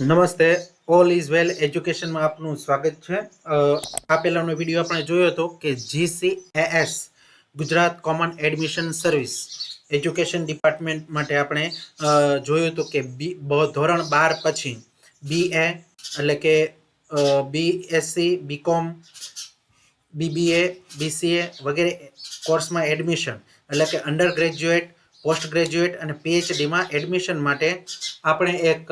નમસ્તે. All is well એજ્યુકેશનમાં આપનું સ્વાગત છે. આ પહેલાંનો વીડિયો આપણે જોયો હતો કે GCAS Gujarat common admission service education department માટે આપણે જોયું હતું કે બી બ- ધોરણ બાર પછી બી એ એટલે કે બીએસસી બીકોમ બીબીએ બીસીએ વગેરે કોર્સમાં એડમિશન, એટલે કે અંડર ગ્રેજ્યુએટ પોસ્ટ ગ્રેજ્યુએટ અને પીએચડીમાં એડમિશન માટે આપણે એક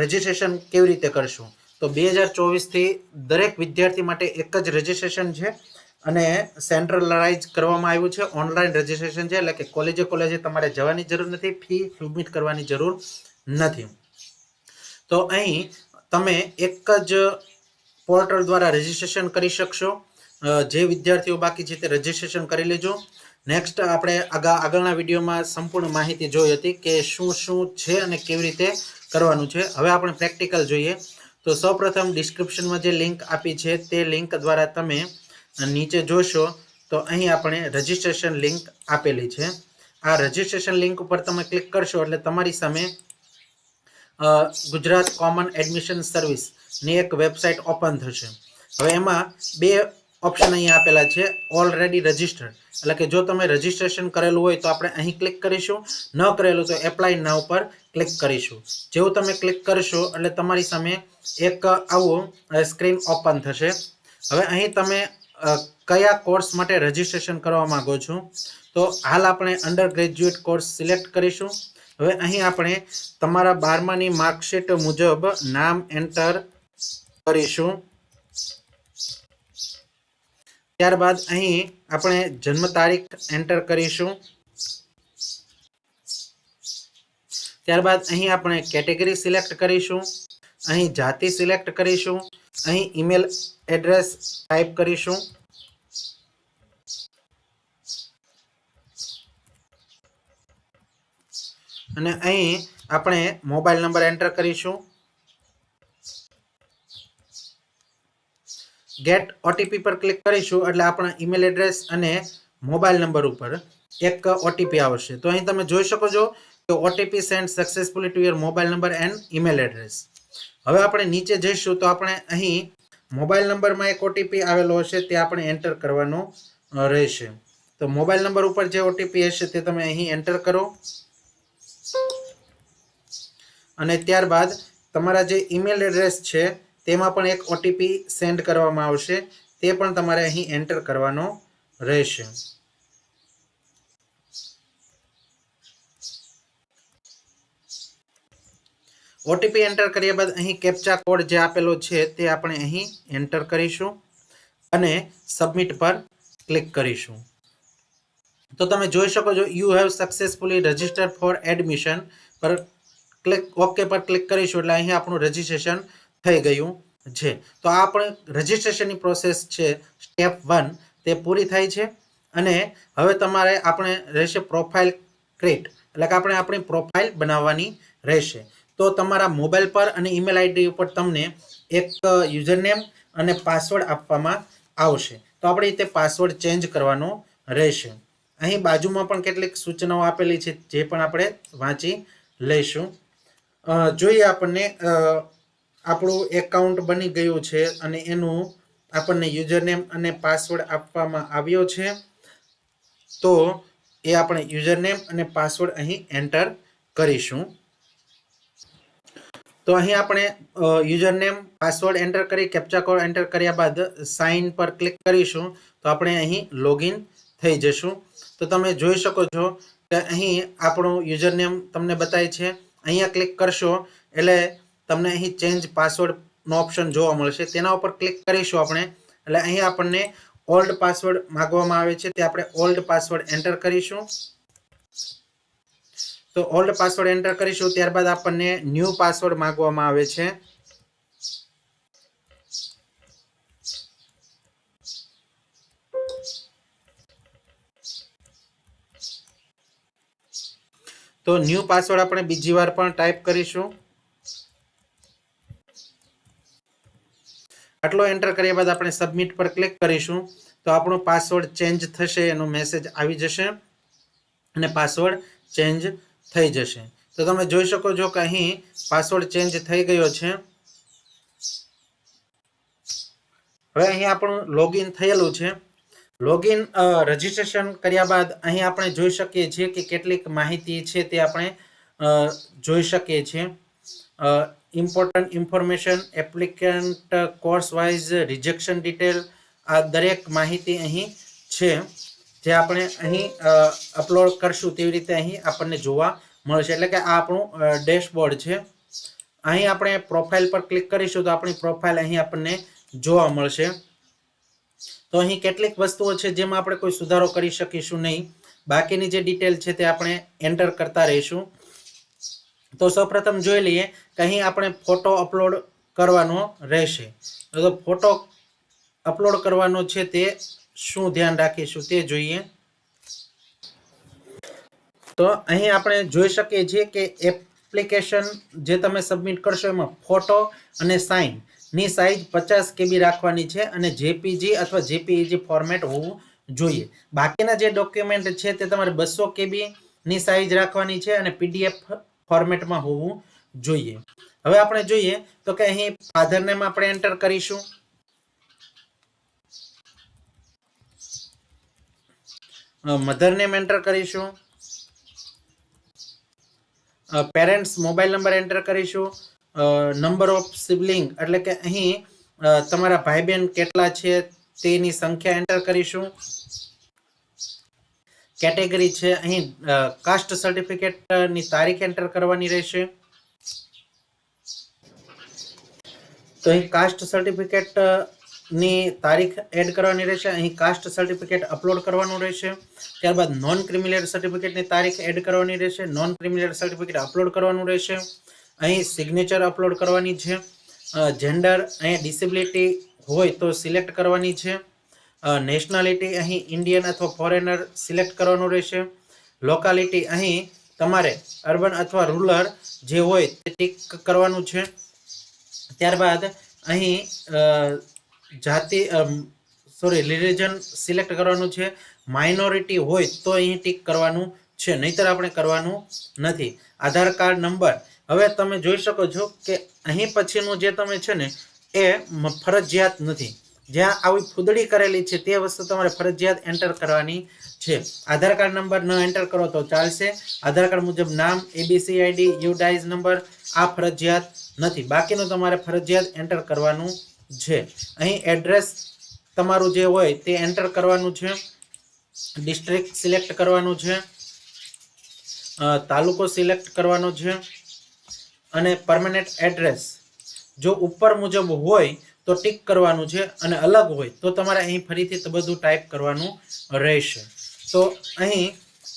રજિસ્ટ્રેશન કેવી રીતે કરશું? તો બે હજાર ચોવીસથી દરેક વિદ્યાર્થી માટે એક જ રજિસ્ટ્રેશન છે અને સેન્ટ્રલાઇઝ કરવામાં આવ્યું છે. ઓનલાઈન રજિસ્ટ્રેશન છે, એટલે કે કોલેજે કોલેજે તમારે જવાની જરૂર નથી ફી સબમિટ કરવાની જરૂર નથી. તો અહીં તમે એક જ પોર્ટલ દ્વારા રજિસ્ટ્રેશન કરી શકશો. જે વિદ્યાર્થીઓ બાકી છે તે રજિસ્ટ્રેશન કરી લેજો. નેક્સ્ટ આપણે આગા આગળના વિડીયોમાં સંપૂર્ણ માહિતી જોઈ હતી કે શું શું છે અને કેવી રીતે કરવાનું છે. હવે આપણે પ્રેક્ટિકલ જોઈએ. તો સૌપ્રથમ ડિસ્ક્રિપ્શનમાં જે લિંક આપી છે, તે લિંક દ્વારા તમે નીચે જોશો, તો અહીં આપણે રજિસ્ટ્રેશન લિંક આપેલી છે. આ રજિસ્ટ્રેશન લિંક ઉપર તમે ક્લિક કરશો એટલે તમારી સામે ગુજરાત કોમન એડમિશન સર્વિસની એક વેબસાઇટ ઓપન થશે. હવે એમાં બે ઓપ્શન અહીં આપેલા છે ઓલરેડી રજિસ્ટર્ડ એટલે કે જો તમે રજિસ્ટ્રેશન કરેલું હોય તો આપણે અહીં ક્લિક કરીશું. ન કરેલું તો એપ્લાય નાવ પર ક્લિક કરીશું. જેવું તમે ક્લિક કરશો, એટલે તમારી સામે એક આવું સ્ક્રીન ઓપન થશે. હવે અહીં તમે કયા કોર્સ માટે રજિસ્ટ્રેશન કરવા માંગો છો? તો હાલ આપણે અંડર ગ્રેજ્યુએટ કોર્સ સિલેક્ટ કરીશું. હવે અહીં આપણે તમારા બારમાની માર્કશીટ મુજબ નામ એન્ટર કરીશું. ત્યારબાદ અહીં આપણે જન્મ તારીખ એન્ટર કરીશું. ત્યારબાદ અહીં આપણે કેટેગરી સિલેક્ટ કરીશું. અહીં જાતિ સિલેક્ટ કરીશું. અહીં ઈમેલ એડ્રેસ ટાઈપ કરીશું. અને અહીં આપણે મોબાઈલ નંબર એન્ટર કરીશું. ગેટ ઓટીપી પર ક્લિક કરીશું એટલે આપણા ઈમેલ એડ્રેસ અને મોબાઈલ નંબર ઉપર એક ઓટીપી આવશે. તો અહીં તમે જોઈ શકો છો કે OTP send successfully to your mobile number and email address હવે આપણે નીચે જઈશું તો આપણે અહીં મોબાઈલ નંબરમાં એક ઓટીપી આવેલો હશે, તે આપણે એન્ટર કરવાનો રહેશે. તો મોબાઈલ નંબર ઉપર જે ઓટીપી હશે તે તમે અહીં એન્ટર કરો. અને ત્યારબાદ તમારા જે ઈમેલ એડ્રેસ છે તેમાં પણ એક ઓટીપી સેન્ડ કરવામાં આવશે. તે પણ તમારે અહીં એન્ટર કરવાનો રહેશે. ઓટીપી એન્ટર કર્યા બાદ અહીં કેપ્ચા કોડ જે આપેલો છે તે આપણે અહીં એન્ટર કરીશું અને સબમિટ પર ક્લિક કરીશું. તો તમે જોઈ શકો છો you have successfully registered for admission પર ક્લિક ઓકે પર ક્લિક કરીશું. એટલે અહીં આપણું રજિસ્ટ્રેશન થઈ ગયું છે. તો આ આપણે રજિસ્ટ્રેશનની પ્રોસેસ છે. સ્ટેપ વન તે પૂરી થાય છે. અને હવે તમારે આપણે રહેશે પ્રોફાઇલ ક્રિએટ એટલે કે આપણે આપણી પ્રોફાઇલ બનાવવાની રહેશે. તો તમારા મોબાઈલ પર અને ઈમેલ આઈડી ઉપર તમને એક યુઝરનેમ અને પાસવર્ડ આપવામાં આવશે. તો આપણે તે પાસવર્ડ ચેન્જ કરવાનો રહેશે. અહીં બાજુમાં પણ કેટલીક સૂચનાઓ આપેલી છે, જે પણ આપણે વાંચી લઈશું. જોઈએ આપણને આપણું એકાઉન્ટ બની ગયું છે અને એનું આપણને યુઝરનેમ અને પાસવર્ડ આપવામાં આવ્યો છે. તો એ આપણે યુઝરનેમ અને પાસવર્ડ અહીં એન્ટર કરીશું. તો અહીં આપણે યુઝરનેમ પાસવર્ડ એન્ટર કરી કેપ્ચા કોડ એન્ટર કર્યા બાદ સાઇન પર ક્લિક કરીશું. તો આપણે અહીં લોગિન થઈ જશું. તો તમે જોઈ શકો છો કે અહીં આપણું યુઝરનેમ તમને બતાય છે. અહીંયા ક્લિક કરશો એટલે તમને અહીં ચેન્જ પાસવર્ડનો ઓપ્શન જોવા મળશે. તેના ઉપર ક્લિક કરીશું આપણે. એટલે અહીં આપણને ઓલ્ડ પાસવર્ડ માગવામાં આવે છે. તે આપણે ઓલ્ડ પાસવર્ડ એન્ટર કરીશું. તો ઓલ્ડ પાસવર્ડ એન્ટર કરીશું. ત્યારબાદ આપણને ન્યૂ પાસવર્ડ માગવામાં આવે છે. તો ન્યૂ પાસવર્ડ આપણે બીજી વાર પણ ટાઈપ કરીશું. આટલો એન્ટર કર્યા બાદ આપણે સબમિટ પર ક્લિક કરીશું. તો આપણો પાસવર્ડ ચેન્જ થશે, એનો મેસેજ આવી જશે અને પાસવર્ડ ચેન્જ થઈ જશે. તો તમે જોઈ શકો છો કે અહીં પાસવર્ડ ચેન્જ થઈ ગયો છે. હવે અહીં આપણું લોગિન થયેલું છે. લોગિન રજીસ્ટ્રેશન કર્યા બાદ અહીં આપણે જોઈ શકીએ છીએ કે કેટલીક માહિતી છે તે આપણે જોઈ શકીએ છીએ. Important information applicant course wise rejection detail આ દરેક માહિતી અહીં છે, જે આપણે અહીં અપલોડ કરશું તેવી રીતે અહીં આપણને જોવા મળશે. એટલે કે આ આપણું ડેશબોર્ડ છે. અહીં આપણે પ્રોફાઇલ પર ક્લિક કરીશું તો આપણી પ્રોફાઇલ અહીં આપણને જોવા મળશે. તો અહીં કેટલીક વસ્તુઓ છે જેમાં આપણે કોઈ સુધારો કરી શકીશું નહીં. બાકીની જે ડિટેલ છે તે આપણે એન્ટર કરતા રહીશું. તો સૌપ્રથમ જોઈ લઈએ કે અહીં આપણે ફોટો અપલોડ કરવાનો રહેશે. તો ફોટો અપલોડ કરવાનો છે તે શું ધ્યાન રાખીશું તે જોઈએ. તો અહીં આપણે જોઈ શકીએ છીએ કે એપ્લિકેશન જે તમે સબમિટ કરશો એમાં ફોટો અને સાઇનની સાઇઝ પચાસ કેબી રાખવાની છે અને જેપીજી અથવા જેપીઈજી ફોર્મેટ હોવું જોઈએ. બાકીના જે ડોક્યુમેન્ટ છે તે તમારે બસો કેબી ની સાઇઝ રાખવાની છે અને પીડીએફ ફોર્મેટમાં હોવું જોઈએ. હવે આપણે જોઈએ તો કે અહીં ફાધર નેમ આપણે એન્ટર કરીશું. મધર નેમ એન્ટર કરીશું. પેરેન્ટ્સ મોબાઈલ નંબર એન્ટર કરીશું. નંબર ઓફ સિબલિંગ એટલે કે અહીં તમારા ભાઈ બહેન કેટલા છે તેની સંખ્યા એન્ટર કરીશું. કેટેગરી છે. અહીં કાસ્ટ સર્ટિફિકેટની તારીખ એન્ટર કરવાની રહેશે. તો અહીં કાસ્ટ સર્ટિફિકેટની તારીખ એડ કરવાની રહેશે. અહીં કાસ્ટ સર્ટિફિકેટ અપલોડ કરવાનું રહેશે. ત્યારબાદ નોન ક્રિમિનલ સર્ટિફિકેટની તારીખ એડ કરવાની રહેશે. નોન ક્રિમિનલ સર્ટિફિકેટ અપલોડ કરવાનું રહેશે. અહીં સિગ્નેચર અપલોડ કરવાની છે. જેન્ડર અહીં ડિસેબિલિટી હોય તો સિલેક્ટ કરવાની છે. નેશનાલિટી અહીં ઇન્ડિયન અથવા ફોરેનર સિલેક્ટ કરવાનું રહેશે. લોકાલિટી અહીં તમારે અર્બન અથવા રૂરલ જે હોય તે ટીક કરવાનું છે. ત્યારબાદ અહીં જાતિ સોરી રિલિજન સિલેક્ટ કરવાનું છે. માઇનોરિટી હોય તો અહીં ટીક કરવાનું છે. નહીતર આપણે કરવાનું નથી. આધાર કાર્ડ નંબર હવે તમે જોઈ શકો છો કે અહીં પછીનું જે તમે છે ને, એ ફરજિયાત નથી. જ્યાં આવી ફૂદડી કરેલી છે તે વસ્તુ તમારે ફરજિયાત એન્ટર કરવાની છે. આધાર કાર્ડ નંબર ન એન્ટર કરો તો ચાલશે. આધાર કાર્ડ મુજબ નામ એબીસી આઈડી યુડાઇઝ નંબર આ ફરજિયાત નથી. બાકીનું તમારે ફરજિયાત એન્ટર કરવાનું છે. અહીં એડ્રેસ તમારું જે હોય તે એન્ટર કરવાનું છે. ડિસ્ટ્રિક્ટ સિલેક્ટ કરવાનું છે. તાલુકો સિલેક્ટ કરવાનો છે. અને પરમેનન્ટ એડ્રેસ જો ઉપર મુજબ હોય તો ટીક કરવાનું છે અને અલગ હોય તો તમારે અહીં ફરીથી બધું ટાઈપ કરવાનું રહેશે. તો અહીં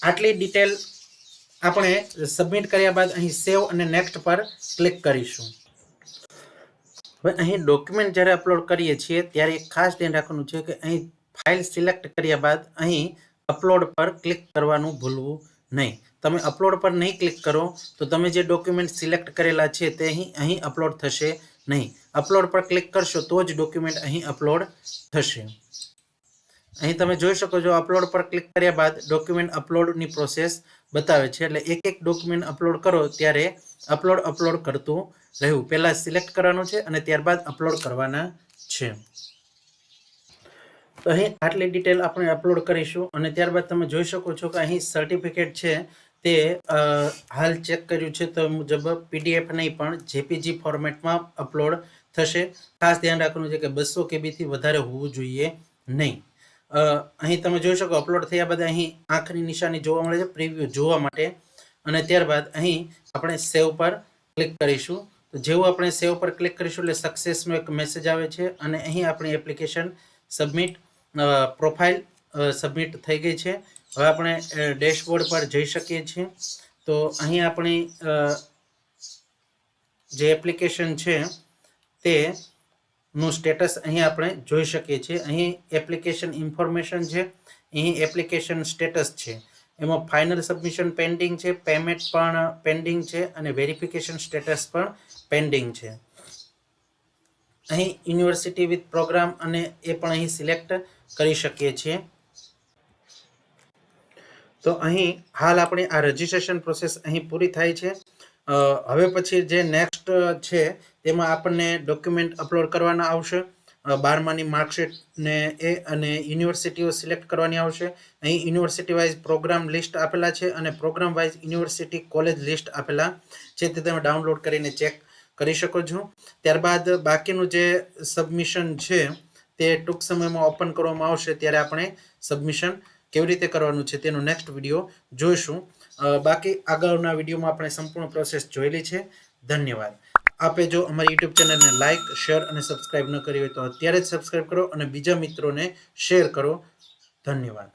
આટલી ડિટેલ આપણે સબમિટ કર્યા બાદ અહીં સેવ અને નેક્સ્ટ પર ક્લિક કરીશું. હવે અહીં ડોક્યુમેન્ટ જ્યારે અપલોડ કરીએ છીએ ત્યારે એક ખાસ ધ્યાન રાખવાનું છે કે અહીં ફાઇલ સિલેક્ટ કર્યા બાદ અહીં અપલોડ પર ક્લિક કરવાનું ભૂલવું નહીં. તમે અપલોડ પર નહીં ક્લિક કરો તો તમે જે ડોક્યુમેન્ટ સિલેક્ટ કરેલા છે તે અહીં અહીં અપલોડ થશે નહીં. અપલોડ પર ક્લિક કરશો તો જ ડોક્યુમેન્ટ અહીં અપલોડ થશે. અહીં તમે જોઈ શકો છો, અપલોડ પર ક્લિક કર્યા બાદ ડોક્યુમેન્ટ અપલોડની પ્રોસેસ બતાવે છે. એટલે એક એક ડોક્યુમેન્ટ અપલોડ કરો ત્યારે અપલોડ અપલોડ કરતું રહેવું. પહેલાં સિલેક્ટ કરવાનું છે અને ત્યારબાદ અપલોડ કરવાના છે. તો અહીં આટલી ડિટેલ આપણે અપલોડ કરીશું અને ત્યારબાદ તમે જોઈ શકો છો કે અહીં સર્ટિફિકેટ છે તે હાલ ચેક કર્યું છે તો મુજબ પીડીએફ નહીં પણ જેપીજી ફોર્મેટમાં અપલોડ થશે. ખાસ ધ્યાન રાખવાનું છે કે બસો કેબીથી વધારે હોવું જોઈએ નહીં. અહીં તમે જોઈ શકો અપલોડ થયા બાદ અહીં આંખની નિશાની જોવા મળે છે પ્રિવ્યુ જોવા માટે. અને ત્યારબાદ અહીં આપણે સેવ પર ક્લિક કરીશું. તો જેવું આપણે સેવ પર ક્લિક કરીશું એટલે સક્સેસનો એક મેસેજ આવે છે અને અહીં આપણી એપ્લિકેશન સબમિટ પ્રોફાઇલ સબમિટ થઈ ગઈ છે. હવે આપણે ડેશબોર્ડ પર જઈ શકીએ છીએ. તો અહીં આપણી જે એપ્લિકેશન છે તે નું સ્ટેટસ અહીં આપણે જોઈ શકીએ છીએ. અહીં એપ્લિકેશન ઇન્ફોર્મેશન છે. અહીં એપ્લિકેશન સ્ટેટસ છે. એમાં ફાઇનલ સબમિશન પેન્ડિંગ છે. પેમેન્ટ પણ પેન્ડિંગ છે અને વેરિફિકેશન સ્ટેટસ પણ પેન્ડિંગ છે. અહીં યુનિવર્સિટી વિથ પ્રોગ્રામ અને એ પણ અહીં સિલેક્ટ કરી શકીએ છીએ. તો અહીં હાલ આપણી આ રજીસ્ટ્રેશન પ્રોસેસ અહીં પૂરી થાય છે. હવે પછી જે નેક્સ્ટ છે, તેમાં આપણને ડોક્યુમેન્ટ અપલોડ કરવાના આવશે. બારમાની માર્કશીટને એ અને યુનિવર્સિટીઓ સિલેક્ટ કરવાની આવશે. અહીં યુનિવર્સિટી વાઇઝ પ્રોગ્રામ લિસ્ટ આપેલા છે અને programme wise university college list આપેલા છે, તે તમે ડાઉનલોડ કરીને ચેક કરી શકો છો. ત્યારબાદ બાકીનું જે સબમિશન છે, તે ટૂંક સમયમાં ઓપન કરવામાં આવશે, ત્યારે આપણે સબમિશન કેવી રીતે કરવાનું છે, તેનો નેક્સ્ટ વીડિયો જોઈશું. બાકી આગળના વિડીયોમાં આપણે સંપૂર્ણ પ્રોસેસ જોયેલી છે. ધન્યવાદ. આપે જો અમારી યુટ્યુબ ચેનલને લાઇક શેર અને સબસ્ક્રાઇબ ન કરી હોય તો અત્યારે જ સબસ્ક્રાઇબ કરો અને બીજા મિત્રોને શેર કરો. ધન્યવાદ.